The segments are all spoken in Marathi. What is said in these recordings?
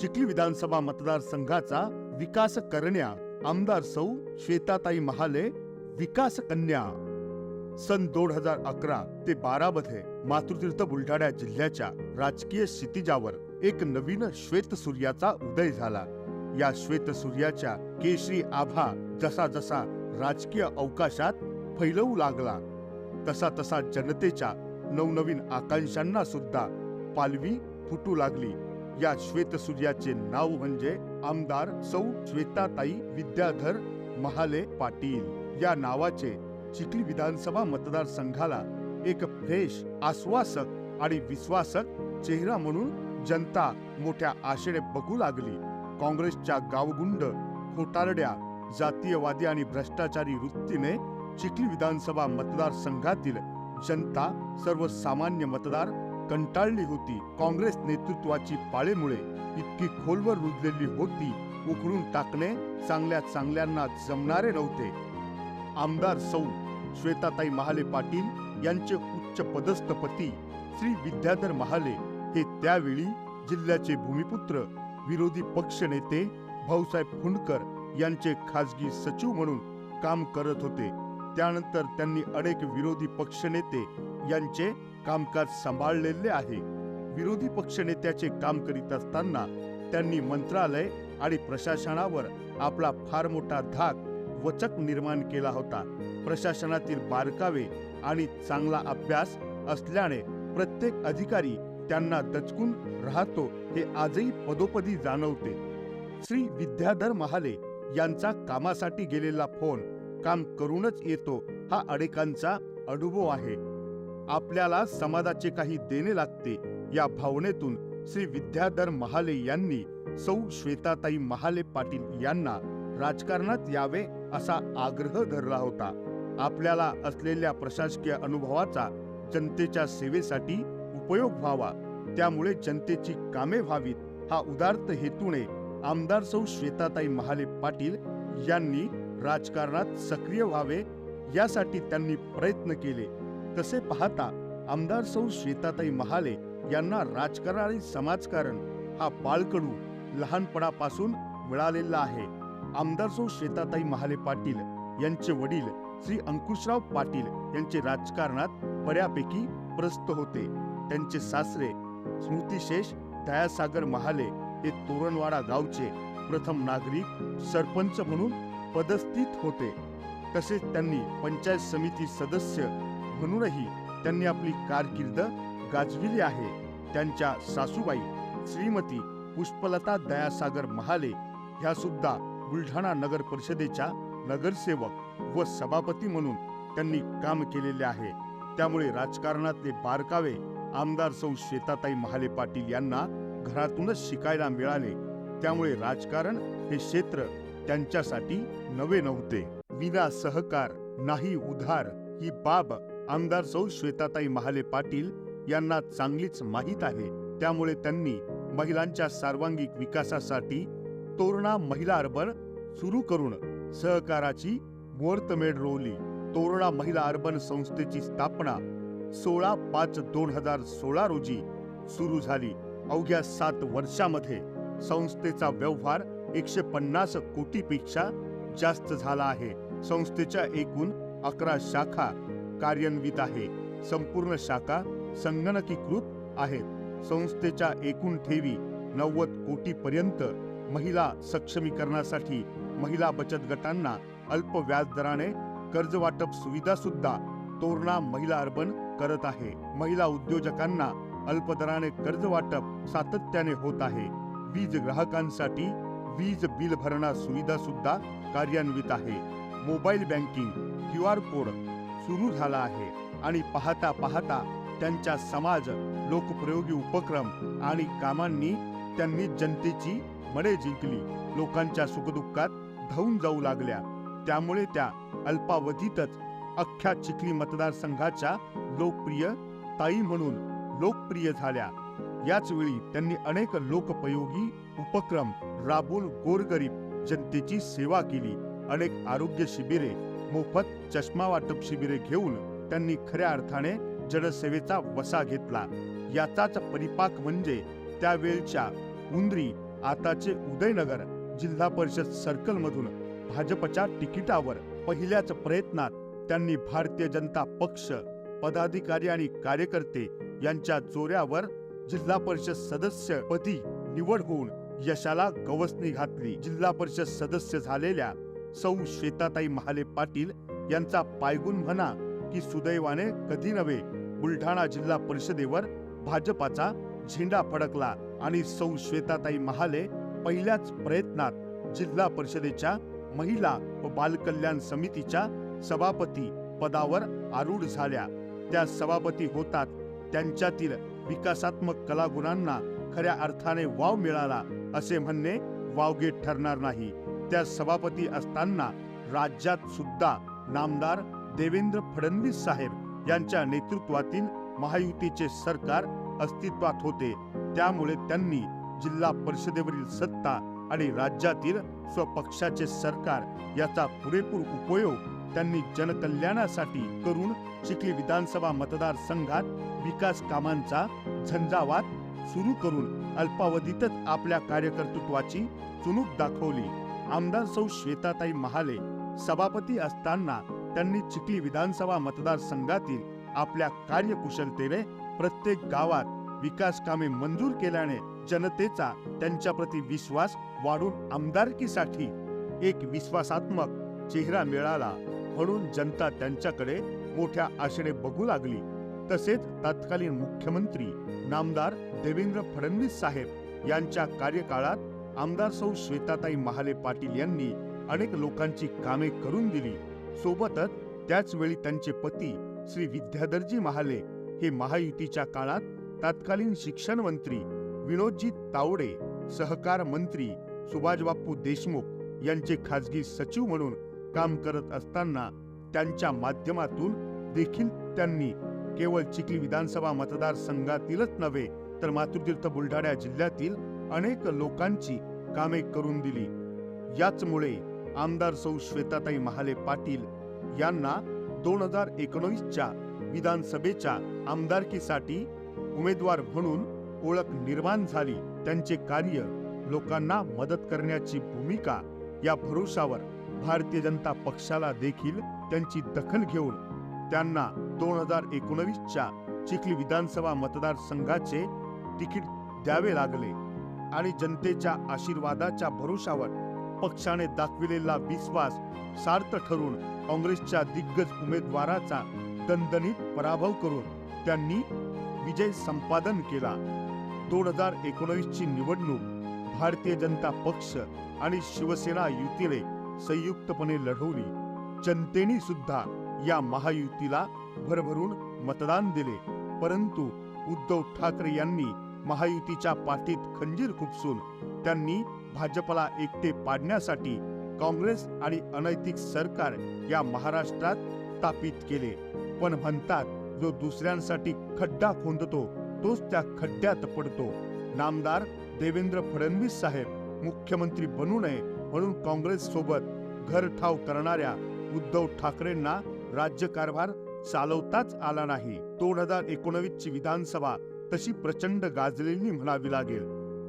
चिखली विधानसभा मतदारसंघाचा विकास करण्या आमदार सौ श्वेताताई महाले विकास कन्या सन दोन हजार अकरा ते बारा मध्ये मातृतीर्थ बुलढाणा जिल्ह्याच्या राजकीय क्षितिजावर एक नवीन श्वेत सूर्याचा उदय झाला. या श्वेत सूर्याच्या केशरी आभा जसा जसा राजकीय अवकाशात फैलवू लागला. तसा तसा जनतेच्या नवनवीन आकांक्षांना सुद्धा पालवी फुटू लागली. या श्वेत सूर्याचे नाव म्हणजे आमदार सौ श्वेताताई विद्याधर महाले पाटील. या नावाचे चिखली विधानसभा मतदारसंघाला एक फ्रेश आश्वासक आणि विश्वासक चेहरा म्हणून जनता मोठ्या आशेने बघू लागली. काँग्रेसच्या गावगुंड खोटारड्या जातीयवादी आणि भ्रष्टाचारी वृत्तीने चिखली विधानसभा मतदारसंघातील जनता सर्वसामान्य मतदार कंटाळली होती. काँग्रेस नेतृत्वाची पाळेमुळे इतकी खोलवर रुजलेली होती उकळून टाकणे चांगल्या चांगल्यांना जमणारे नव्हते. आमदार सौ. श्वेताताई महाले पाटील यांचे उच्च पदस्थ पती श्री विद्याधर महाले हे त्यावेळी जिल्ह्याचे भूमिपुत्र विरोधी पक्ष नेते भाऊसाहेब फुंडकर यांचे खासगी सचिव म्हणून काम करत होते. त्यानंतर त्यांनी अनेक विरोधी पक्षनेते यांचे कामकाज सांभाळलेले आहे. विरोधी पक्षनेत्याचे काम करीत असताना त्यांनी मंत्रालय आणि प्रशासनावर आपला फार मोठा धाक वचक निर्माण केला होता. प्रशासनातील बारकावे आणि चांगला अभ्यास असल्याने प्रत्येक अधिकारी त्यांना दचकून राहतो हे आजही पदोपदी जाणवते. श्री विद्याधर महाले यांचा कामासाठी गेलेला फोन काम करूनच येतो हा अडेकांचा अनुभव आहे. आपल्याला समाजाचे काही देणे लागते. या भावनेतून श्री विद्याधर महाले यांनी सौ श्वेताताई महाले पाटील यांना राजकारणात यावे असा आग्रह धरला होता. आपल्याला असलेल्या प्रशासकीय अनुभवाचा जनतेच्या सेवेसाठी उपयोग व्हावा. त्यामुळे जनतेची कामे व्हावीत हा उदार्त हेतूने आमदार सौ श्वेताताई महाले पाटील यांनी राजकारणात सक्रिय व्हावे यासाठी त्यांनी प्रयत्न केले. तसे पाहता? आमदार सौ श्वेताताई महाले यांना राजकारण आणि समाजकारण हा बाळकडू लहानपणापासून मिळालेला आहे. आमदार सौ श्वेताताई महाले पाटील यांचे वडील श्री अंकुशराव पाटील यांचे राजकारणात बऱ्यापैकी प्रस्त होते. त्यांचे सासरे स्मृतिशेष दयासागर महाले हे तोरणवाडा गावचे प्रथम नागरिक सरपंच म्हणून पदस्थित होते. तसेच त्यांनी पंचायत समिती सदस्य म्हणूनही त्यांनी आपली कारकीर्द गाजविली आहे. त्यांच्या सासूबाई श्रीमती पुष्पलता दयासागर महाले ह्या सुद्धा बुलढाणा नगर परिषदेच्या नगरसेवक व सभापती म्हणून त्यांनी काम केलेले आहे. त्यामुळे राजकारणातले बारकावे आमदार सौ श्वेताताई महाले पाटील यांना घरातूनच शिकायला मिळाले. त्यामुळे राजकारण हे क्षेत्र त्यांच्यासाठी नवे नव्हते. विना सहकार नाही उधार ही बाब आमदार सौ श्वेताताई महाले पाटील यांना चांगलीच माहीत आहे. त्यामुळे त्यांनी महिलांच्या सर्वांगीण विकासासाठी तोरणा महिला अर्बन सुरू करून सहकाराची मुहूर्तमेढ रोवली. तोरणा महिला अर्बन संस्थेची स्थापना सोळा पाच दोन हजार सोळा रोजी सुरू झाली. अवघ्या सात वर्षामध्ये संस्थेचा व्यवहार एकशे पन्नास कोटीपेक्षा जास्त झाला आहे. संस्थेच्या एकूण अकरा शाखा कार्यान्वित आहे. संपूर्ण शाखा संगणकीकृत आहेत संस्थेच्या एकूण ठेवी नव्वद कोटी पर्यंत महिला सक्षमीकरणासाठी महिला बचत गटांना अल्प व्याजदराने कर्ज वाटप सुविधा सुद्धा तोरणा महिला अर्बन करत आहे. महिला उद्योजकांना अल्प दराने कर्ज वाटप सातत्याने होत आहे. वीज ग्राहकांसाठी वीज बिल भरणा सुविधा सुद्धा कार्यान्वित आहे. Mobile banking Q R code सुरू झाला आहे आणि पाहता पाहता त्यांच्या समाज लोकप्रयोगी उपक्रम आणि कामांनी त्यांनी जनतेची मने जिंकली. लोकांच्या सुखदुःखात धावून जाऊ लागल्या. त्यामुळे त्या अल्पावधीतच अख्ख्या चिखली मतदारसंघाच्या लोकप्रिय ताई म्हणून लोकप्रिय झाल्या. याच वेळी त्यांनी अनेक लोकपयोगी उपक्रम राबून गोरगरीब जनतेची सेवा केली. अनेक आरोग्य शिबिरे मोफत चष्मा वाटप शिबिरे घेऊन त्यांनी खऱ्या अर्थाने जनसेवेचा वसा घेतला. याचाच परिपाक म्हणजे त्यावेळच्या उंदरी आताचे उदयनगर जिल्हा परिषद सर्कल मधून भाजपच्या तिकिटावर पहिल्याच प्रयत्नात त्यांनी भारतीय जनता पक्ष पदाधिकारी आणि कार्यकर्ते यांच्या जोऱ्यावर जिल्हा परिषद सदस्य पदी निवड होऊन यशाला गवसणी घातली. जिल्हा परिषद सदस्य झालेल्या सौ श्वेताताई महाले पाटील यांचा पायगुण म्हणा की सुदैवाने कधी नव्हे बुलढाणा जिल्हा परिषदेवर भाजपाचा झेंडा फडकला आणि सौ श्वेताताई महाले पहिल्याच प्रयत्नात जिल्हा परिषदेच्या महिला व बालकल्याण समितीच्या सभापती पदावर आरूढ झाल्या. त्या सभापती होतात त्यांच्यातील विकासात्मक कलागुणांना खऱ्या अर्थाने वाव मिळाला असे म्हणणे वावगे ठरणार नाही. त्या सभापती असताना राज्यात सुद्धा नामदार देवेंद्र फडणवीस साहेब यांच्या नेतृत्वातील महायुतीचे सरकार अस्तित्वात होते. त्यामुळे त्यांनी जिल्हा परिषदेवरील सत्ता आणि राज्यातील स्वपक्षाचे सरकार याचा पुरेपूर उपयोग त्यांनी जनकल्याणासाठी करून चिखली विधानसभा मतदारसंघात विकास कामांचा झंझावात सुरू करून अल्पावधीतच आपल्या कार्यकर्तृत्वाची चुणूक दाखवली. आमदार सौ श्वेताताई महाले सभापती असताना त्यांनी चिखली विधानसभा मतदारसंघातील आपल्या कार्यकुशलतेने प्रत्येक गावात विकास कामे मंजूर केल्याने जनतेचा त्यांच्याप्रती विश्वास वाढून आमदारकीसाठी एक विश्वासात्मक चेहरा मिळाला म्हणून जनता त्यांच्याकडे मोठ्या आशेने बघू लागली. तसेच तत्कालीन मुख्यमंत्री नामदार देवेंद्र फडणवीस साहेब यांच्या कार्यकाळात आमदार सौ श्वेताताई महाले पाटील यांनी अनेक लोकांची कामे करून दिली. सोबतच त्याचवेळी त्यांचे पती श्री विद्याधरजी महाले हे महायुतीच्या काळात तत्कालीन शिक्षण मंत्री विनोदजी तावडे सहकार मंत्री सुभाषबापू देशमुख यांचे खासगी सचिव म्हणून काम करत असताना त्यांच्या माध्यमातून देखील त्यांनी केवळ चिखली विधानसभा मतदारसंघातीलच नव्हे तर मातृतीर्थ बुलढाणा जिल्ह्यातील अनेक लोकांची कामे करून दिली. याचमुळे आमदार सौ श्वेताताई महाले पाटील यांना दोन हजार एकोणवीसच्या विधानसभेच्या आमदारकीसाठी उमेदवार म्हणून ओळख निर्माण झाली. त्यांचे कार्य लोकांना मदत करण्याची भूमिका या भरोशावर भारतीय जनता पक्षाला देखील त्यांची दखल घेऊन त्यांना दोन हजार एकोणवीसच्या चिखली विधानसभा मतदारसंघाचे तिकीट द्यावे लागले. आणि जनतेच्या आशीर्वादाच्या भरोशावर पक्षाने दाखविलेला विश्वास सार्थ ठरून काँग्रेसच्या दिग्गज उमेदवाराचा दणदणीत पराभव करून त्यांनी विजय संपादन केला. दोन हजार एकोणवीस ची निवडणूक भारतीय जनता पक्ष आणि शिवसेना युतीने संयुक्तपणे लढवली. जनतेने सुद्धा या महायुतीला भरभरून मतदान दिले. परंतु उद्धव ठाकरे यांनी महायुतीच्या पाठीत खंजीर खुपसून त्यांनी भाजपला एकटे पाडण्यासाठी काँग्रेस आणि अनैतिक सरकार या महाराष्ट्रात स्थापित केले. पण म्हणतात जो दुसऱ्यांसाठी खड्डा खोदतो तोच त्या खड्ड्यात पडतो. नामदार देवेंद्र फडणवीस साहेब मुख्यमंत्री बनू नये म्हणून काँग्रेस सोबत घर ठाव करणाऱ्या उद्धव ठाकरेंना राज्यकारभार चालवताच आला नाही. दोन हजार एकोणवीसची विधानसभा तशी प्रचंड गाजलेली म्हणावी लागेल.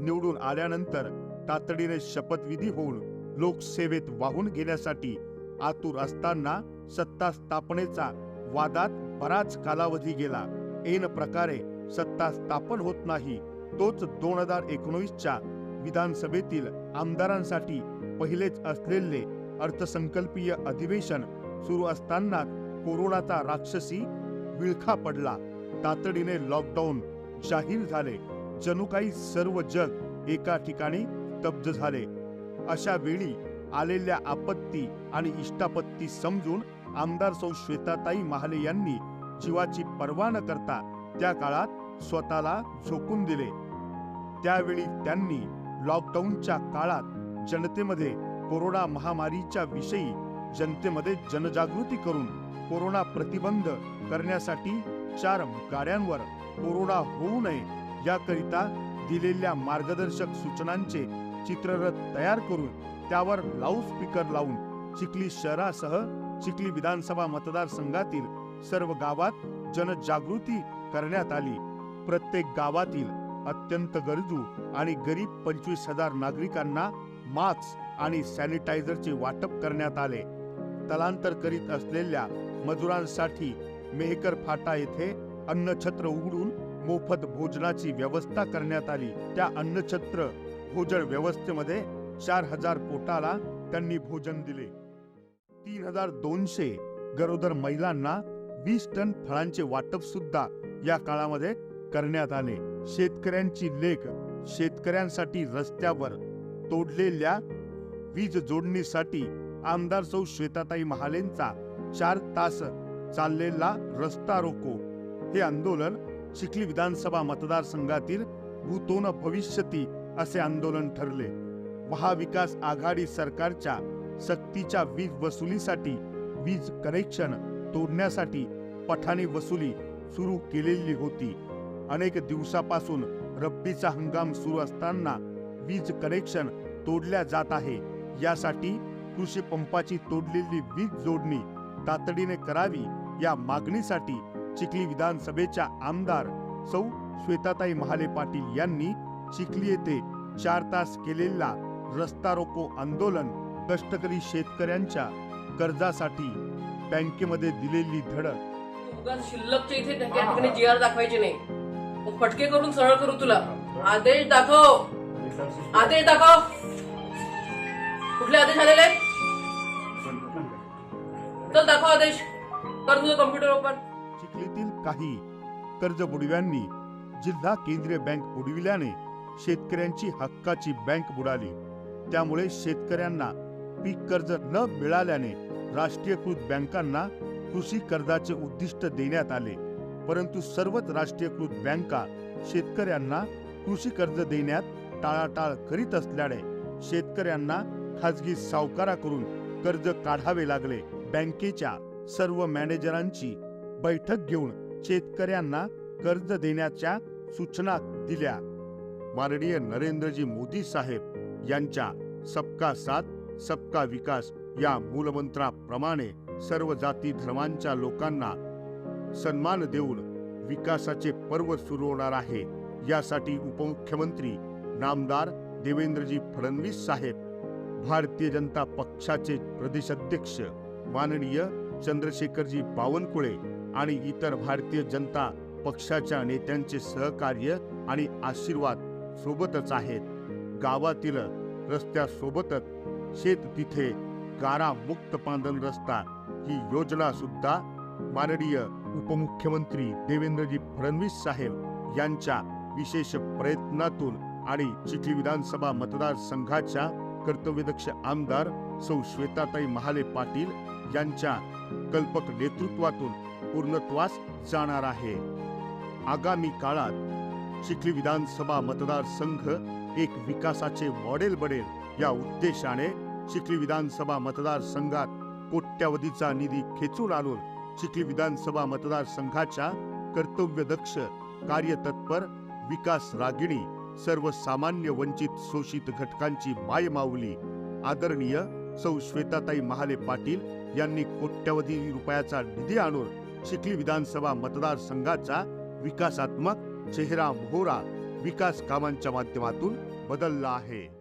निवडून आल्यानंतर तातडीने शपथविधी होऊन लोकसेवेत वाहून घेण्यासाठी आतुर असताना सत्ता स्थापनेचा वादात बराच कालावधी गेला. ऐन प्रकारे सत्ता स्थापन होत नाही तोच दोन हजार एकोणीसच्या विधानसभेतील आमदारांसाठी पहिलेच असलेले अर्थसंकल्पीय अधिवेशन सुरू असताना कोरोनाचा राक्षसी विळखा पडला. तातडीने लॉकडाऊन जाहीर झाले. जणू काही सर्व जग एका ठिकाणी तब्ज झाले. अशा वेळी आलेल्या आपत्ती आणि इष्टापत्ती समजून आमदार सौ श्वेताताई महाले यांनी जीवाची पर्वा न करता त्या काळात स्वतःला झोकून दिले. त्यावेळी त्यांनी लॉकडाऊनच्या काळात जनतेमध्ये कोरोना महामारीच्या विषयी जनतेमध्ये जनजागृती करून कोरोना प्रतिबंध करण्यासाठी चार गाड्यांवर कोरोना होऊ नये याकरिता दिलेल्या मार्गदर्शक सूचनांचे चित्ररथ तयार करून त्यावर लाऊडस्पीकर लावून चिखली शहरासह चिखली विधानसभा मतदारसंघातील सर्व गावात जनजागृती करण्यात आली. प्रत्येक गावातील अत्यंत गरजू आणि गरीब पंचवीस हजार नागरिकांना मास्क आणि सॅनिटायझरचे वाटप करण्यात आले. स्थलांतर करीत असलेल्या मजुरांसाठी मेहकर फाटा येथे अन्नछत्र उघडून मोफत भोजनाची व्यवस्था करण्यात आली. त्या अन्नछत्र भोजन व्यवस्थेमध्ये चार हजार पोटाला त्यांनी भोजन दिले. तीन हजार दोनशे गरोदर महिलांना वीस टन फळांचे वाटप सुद्धा या काळामध्ये करण्यात आले. शेतकऱ्यांची लेख शेतकऱ्यांसाठी रस्त्यावर तोडलेल्या वीज जोडणीसाठी आमदार सौ श्वेताताई महालेंचा चार तास चाललेला रस्ता रोको. हे आंदोलन चिखली विधानसभा मतदारसंघातील भूतोन भविष्यती असे आंदोलन ठरले. महाविकास आघाडी सरकारच्या सक्तीच्या वीज वसुलीसाठी वीज कनेक्शन तोडण्यासाठी पठाणी वसुली सुरू केलेली होती. अनेक दिवसापासून रब्बीचा हंगाम सुरू असताना वीज कनेक्शन तोडल्या जात आहे. यासाठी कृषी पंपाची तोडलेली वीज जोडणी तातडीने करावी या मागणीसाठी चिखली विधानसभेच्या आमदार सौ. श्वेताताई महाले पाटील यांनी चिखली येथे चार तास केलेला रस्ता रोको आंदोलन कष्टकरी शेतकऱ्यांच्या कर्जासाठी बँकेमध्ये दिलेली धडक. शिल्लकच्या इथे त्या ठिकाणी जी आर दाखवायचे नाही. मग फटके करून सरळ करू तुला. आदेश दाखव. आदेश दाखव. कुठले आदेश आलेले चल दाखव आदेश. कर तुझं कम्प्युटर ओपन चिखलीतील काही कर्ज बुडव्यांनी जिल्हा केंद्रीय बँक बुडविल्याने शेतकऱ्यांची हक्काची बँक बुडाली. त्यामुळे शेतकऱ्यांना पीक कर्ज न मिळाल्याने राष्ट्रीयकृत बँकांना कृषी कर्जाचे उद्दिष्ट देण्यात आले. परंतु सर्वच राष्ट्रीयकृत बँका शेतकऱ्यांना कृषी कर्ज देण्यात टाळाटाळ करीत असल्याने शेतकऱ्यांना खाजगी सावकाराकडून कर्ज काढावे लागले. बँकेच्या सर्व मॅनेजरांची बैठक घेऊन शेतकऱ्यांना कर्ज देण्याच्या सूचना दिल्या. माननीय नरेंद्रजी मोदी साहेब यांच्या सबका साथ सबका विकास या मूलमंत्राप्रमाणे सर्व जाती धर्मांच्या लोकांना सन्मान देऊन विकासाचे पर्व सुरू होणार आहे. यासाठी उपमुख्यमंत्री नामदार देवेंद्रजी फडणवीस साहेब भारतीय जनता पक्षाचे प्रदेशाध्यक्ष माननीय चंद्रशेखरजी बावनकुळे आणि इतर भारतीय जनता पक्षाच्या नेत्यांचे सहकार्य आणि आशीर्वाद सोबतच आहेत. गावातील रस्त्यासोबतच शेत तिथे गारा मुक्त पांदन रस्ता ही योजना सुद्धा माननीय उपमुख्यमंत्री देवेंद्रजी फडणवीस साहेब यांच्या विशेष प्रयत्नातून आणि चिखली विधानसभा मतदारसंघाच्या कर्तव्यदक्ष आमदार सौ श्वेताताई महाले पाटील यांच्या कल्पक नेतृत्वातून पूर्णत्वास जाणार आहे. आगामी काळात चिखली विधानसभा मतदारसंघ एक विकासाचे मॉडेल बनेल या उद्देशाने चिखली विधानसभा मतदारसंघात कोट्यावधीचा निधी खेचून आणून चिखली विधानसभा मतदारसंघाच्या कर्तव्यदक्ष कार्यतत्पर विकास रागिणी सर्वसामान्य वंचित शोषित घटकांची मायमाऊली आदरणीय सौ श्वेताताई महाले पाटील यांनी कोट्यवधी रुपयाचा निधी आणून चिखली विधानसभा मतदारसंघाचा विकासात्मक चेहरा मोहरा विकास कामांच्या माध्यमातून बदलला आहे.